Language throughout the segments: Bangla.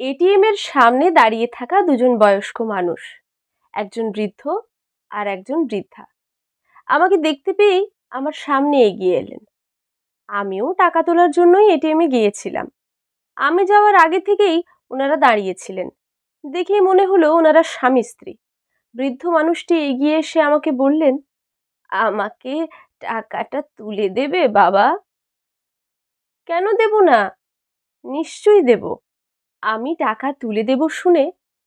এটিএম এর সামনে দাঁড়িয়ে থাকা দুজন বয়স্ক মানুষ, একজন বৃদ্ধ আর একজন বৃদ্ধা। আমাকে দেখতে পেয়েই আমার সামনে এগিয়ে এলেন। আমিও টাকা তোলার জন্যই এটিএমে গিয়েছিলাম। আমি যাওয়ার আগে থেকেই ওনারা দাঁড়িয়েছিলেন। দেখে মনে হলো ওনারা স্বামী স্ত্রী। বৃদ্ধ মানুষটি এগিয়ে এসে আমাকে বললেন, আমাকে টাকাটা তুলে দেবে বাবা? কেন দেব না? নিশ্চয়ই দেব। আমি টাকা তুলে দেব শুনে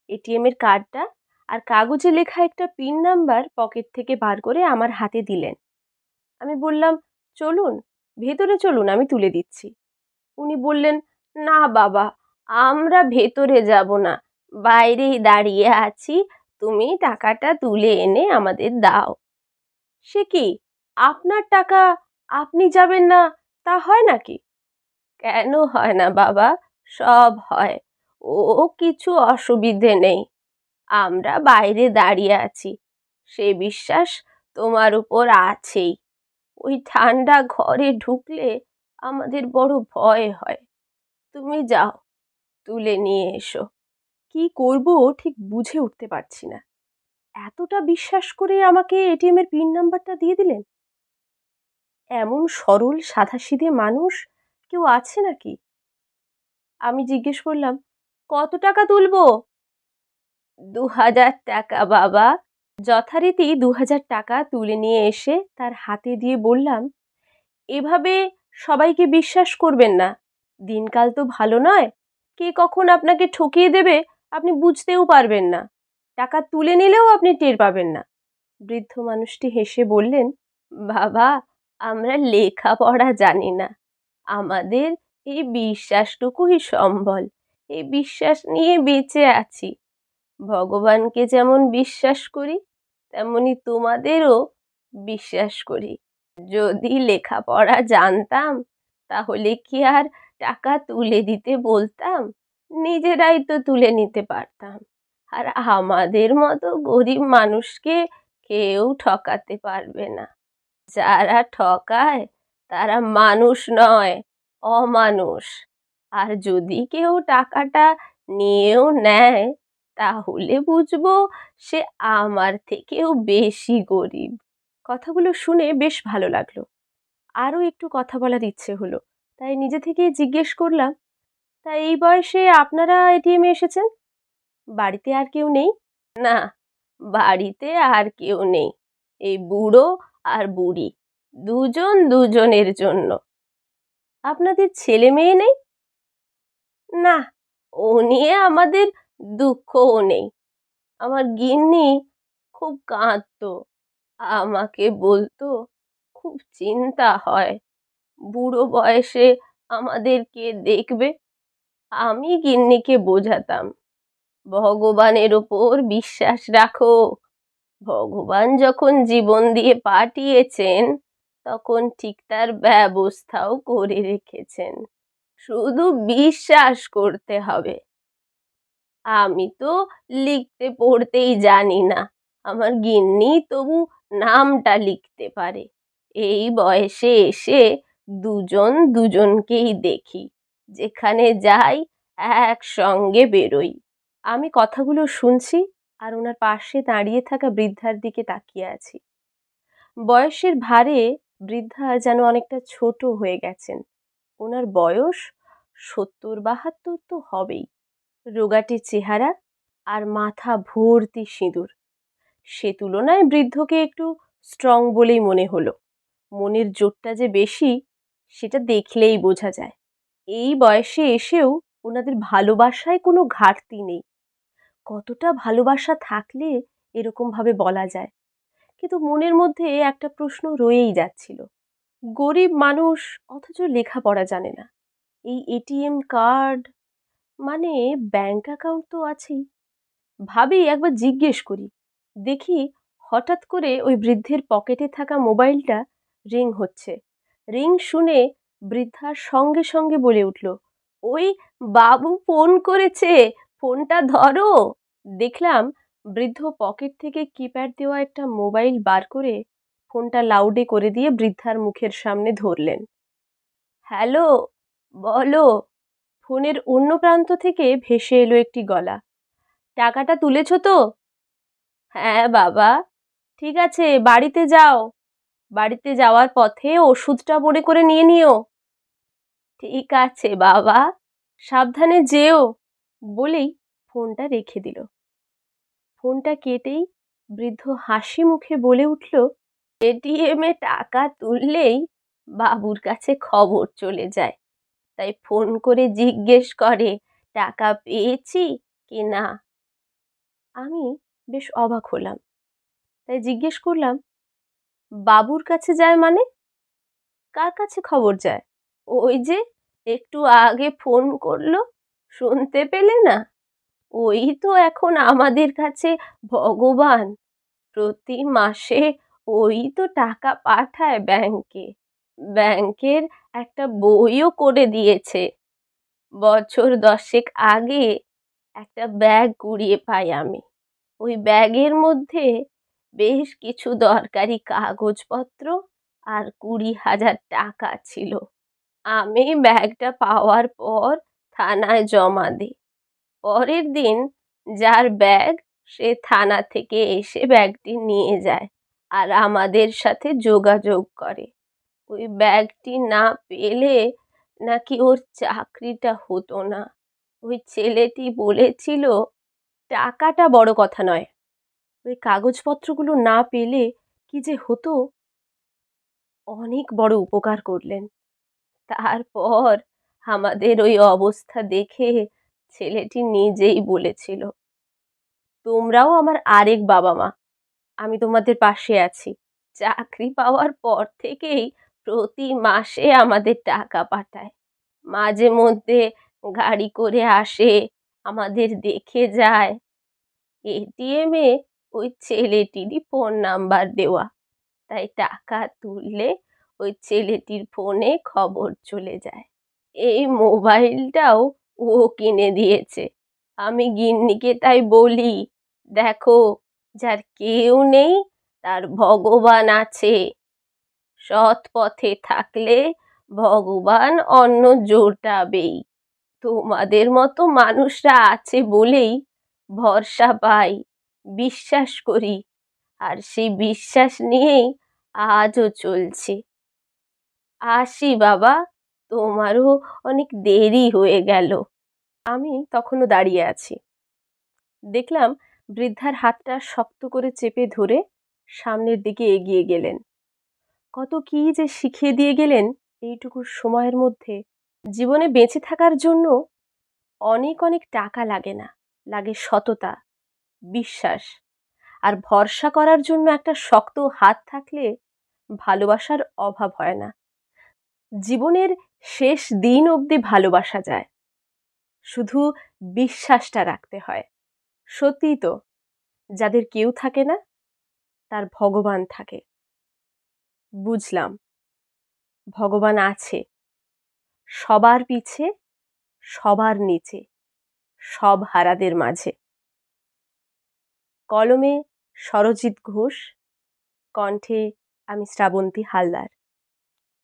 এটিএমের কার্ডটা আর কাগজে লেখা একটা পিন নাম্বার পকেট থেকে বার করে আমার হাতে দিলেন। আমি বললাম, চলুন, ভেতরে চলুন, আমি তুলে দিচ্ছি। উনি বললেন, না বাবা, আমরা ভেতরে যাব না, বাইরেই দাঁড়িয়ে আছি, তুমি টাকাটা তুলে এনে আমাদের দাও। সে কি? আপনার টাকা আপনি যাবেন না, তা হয় নাকি? কেন হয় না বাবা সব হয়। ও কিছু অসুবিধে নেই। আমরা বাইরে দাঁড়িয়ে আছি। সে বিশ্বাস তোমার উপর আছেই। ওই ঠান্ডা ঘরে ঢুকলে আমাদের বড় ভয় হয়। তুমি যাও, তুলে নিয়ে এসো। কি করব ঠিক বুঝে উঠতে পারছি না। এতটা বিশ্বাস করে আমাকে এটিএমের পিন নাম্বারটা দিয়ে দিলেন? এমন সরল সাধাসিধে মানুষ কেউ আছে নাকি? আমি জিজ্ঞেস করলাম, কত টাকা তুলবো? দু হাজার টাকা, বাবা। যথারীতি দু হাজার টাকা তুলে নিয়ে এসে তার হাতে দিয়ে বললাম, এভাবে সবাইকে বিশ্বাস করবেন না। দিনকাল তো ভালো নয়। কে কখন আপনাকে ঠকিয়ে দেবে আপনি বুঝতেও পারবেন না। টাকা তুলে নিলেও আপনি টের পাবেন না। বৃদ্ধ মানুষটি হেসে বললেন, বাবা, আমরা লেখাপড়া জানি না। আমাদের এই বিশ্বাসটুকুই সম্বল এই বিশ্বাস নিয়ে বেঁচে আছি। ভগবানকে যেমন বিশ্বাস করি, তেমনি তোমাদেরও বিশ্বাস করি। যদি লেখাপড়া জানতাম, তাহলে কি আর টাকা তুলে দিতে বলতাম? নিজেরাই তো তুলে নিতে পারতাম। আর আমাদের মতো গরিব মানুষকে কেউ ঠকাতে পারবে না। যারা ঠকায়, তারা মানুষ নয়। অমানুষ। আর যদি কেউ টাকাটা নিয়েও নেয়, তাহলে বুঝব সে আমার থেকেও বেশি গরিব। কথাগুলো শুনে বেশ ভালো লাগল। আরও একটু কথা বলার ইচ্ছে হলো। তাই নিজে থেকেই জিজ্ঞেস করলাম, তা এই বয়সে আপনারা এটিএমে এসেছেন? বাড়িতে আর কেউ নেই? না, বাড়িতে আর কেউ নেই। এই বুড়ো আর বুড়ি, দুজন দুজনের জন্য। আপনাদের ছেলে মেয়ে নেই? না ও নিয়ে আমাদের দুঃখও নেই। আমার গিন্নি খুব কাঁদতো। আমাকে বলতো, খুব চিন্তা হয়। বুড়ো বয়সে আমাদের কে দেখবে। আমি গিন্নিকে বোঝাতাম। ভগবানের ওপর বিশ্বাস রাখো। ভগবান যখন জীবন দিয়ে পাঠিয়েছেন তখন ঠিক তার ব্যবস্থাও করে রেখেছেন। শুধু বিশ্বাস করতে হবে। আমি তো লিখতে পড়তেই জানি না। আমার গিন্নি তবু নামটা লিখতে পারে। এই বয়সে এসে দুজন দুজনকেই দেখি। যেখানে যাই একসঙ্গে বেরোই। আমি কথাগুলো শুনছি আর ওনার পাশে দাঁড়িয়ে থাকা বৃদ্ধার দিকে তাকিয়ে আছি। বয়সের ভারে বৃদ্ধা যেন অনেকটা ছোট হয়ে গেছেন। ওনার বয়স সত্তর বাহাত্তর তো হবেই। রোগাটে চেহারা আর মাথা ভর্তি সিঁদুর। সে তুলনায় বৃদ্ধকে একটু স্ট্রং বলেই মনে হলো। মনের জোরটা যে বেশি, সেটা দেখলেই বোঝা যায়। এই বয়সে এসেও ওনাদের ভালোবাসায় কোনো ঘাটতি নেই। কতটা ভালোবাসা থাকলে এরকমভাবে বলা যায়। কিন্তু মনের মধ্যে একটা প্রশ্ন রয়েই যাচ্ছিল। গরিব মানুষ অথচ লেখাপড়া জানে না। এই এটিএম কার্ড মানে ব্যাংক অ্যাকাউন্ট তো আছেই। ভাবি একবার জিজ্ঞেস করি, দেখি হঠাৎ করে ওই বৃদ্ধের পকেটে থাকা মোবাইলটা রিং হচ্ছে। রিং শুনে বৃদ্ধার সঙ্গে সঙ্গে বলে উঠল, ওই বাবু ফোন করেছে, ফোনটা ধরো। দেখলাম বৃদ্ধ পকেট থেকে কিপ্যাড দেওয়া একটা মোবাইল বার করে ফোনটা লাউডে করে দিয়ে বৃদ্ধার মুখের সামনে ধরলেন। হ্যালো, বলো। ফোনের অন্য প্রান্ত থেকে ভেসে এলো একটি গলা। টাকাটা তুলেছো তো? হ্যাঁ বাবা। ঠিক আছে, বাড়িতে যাও। বাড়িতে যাওয়ার পথে ওষুধটা মনে করে নিয়ে নিও। ঠিক আছে, বাবা। সাবধানে যেও। বলেই ফোনটা রেখে দিল। ফোনটা কেটেই বৃদ্ধ হাসি মুখে বলে উঠল, এটিএমে টাকা তুললেই বাবুর কাছে খবর চলে যায়। তাই ফোন করে জিজ্ঞেস করে, টাকা পেয়েছি কি না? আমি বেশ অবাক হলাম। তাই জিজ্ঞেস করলাম, বাবুর কাছে যায় মানে? কার কাছে খবর যায়? ওই যে একটু আগে ফোন করল, শুনতে পেলে না? ওই তো এখন আমাদের কাছে ভগবান। প্রতি মাসে ওই তো টাকা পাঠায় ব্যাংকে। ব্যাংকের একটা বইও করে দিয়েছে। বছর দশেক আগে একটা ব্যাগ কুড়িয়ে পাই আমি। ওই ব্যাগের মধ্যে বেশ কিছু দরকারি কাগজপত্র আর কুড়ি হাজার টাকা ছিল। আমি ব্যাগটা পাওয়ার পর থানায় জমা দিই। পরের দিন যার ব্যাগ, সে থানা থেকে এসে ব্যাগটি নিয়ে যায় আর আমাদের সাথে যোগাযোগ করে। ওই ব্যাগটি না পেলে নাকি ওর চাকরিটা হতো না। ওই ছেলেটি বলেছিল, টাকাটা বড় কথা নয়। ওই কাগজপত্রগুলো না পেলে কি যে হতো? অনেক বড় উপকার করলেন। তারপর আমাদের ওই অবস্থা দেখে ছেলেটি নিজেই বলেছিল, তোমরাও আমার আরেক বাবা মা আমি তোমাদের পাশে আছি। চাকরি পাওয়ার পর থেকেই প্রতি মাসে আমাদের টাকা পাঠায়। মাঝে মধ্যে গাড়ি করে আসে, আমাদের দেখে যায়। এটিএমে ওই ছেলেটিরই ফোন নাম্বার দেওয়া। তাই টাকা তুললে ওই ছেলেটির ফোনে খবর চলে যায়। এই মোবাইলটাও ও কিনে দিয়েছে। আমি গিন্নিকে তাই বলি, দেখো, যার কেউ নেই, তার ভগবান আছে। সৎ পথে থাকলে ভগবান অন্ন জোটাবেই। তোমাদের মতো মানুষরা আছে বলেই ভরসা পাই, বিশ্বাস করি। আর সেই বিশ্বাস নিয়েই আজও চলছে। আসি বাবা, তোমারও অনেক দেরি হয়ে গেল। আমি তখনও দাঁড়িয়ে আছি। দেখলাম বৃদ্ধার হাতটা শক্ত করে চেপে ধরে সামনের দিকে এগিয়ে গেলেন। কত কী যে শিখিয়ে দিয়ে গেলেন এইটুকু সময়ের মধ্যে। জীবনে বেঁচে থাকার জন্য অনেক অনেক টাকা লাগে না, লাগে সততা, বিশ্বাস। আর ভরসা করার জন্য একটা শক্ত হাত থাকলে ভালোবাসার অভাব হয় না। জীবনের শেষ দিন অবধি ভালোবাসা যায়। শুধু বিশ্বাসটা রাখতে হয়। সত্যিই তো, যাদের কেউ থাকে না, তার ভগবান থাকে। বুঝলাম, ভগবান আছে। সবার পিছে, সবার নিচে, সব হারাদের মাঝে। কলমে সরজিৎ ঘোষ, কণ্ঠে আমি শ্রাবন্তী হালদার।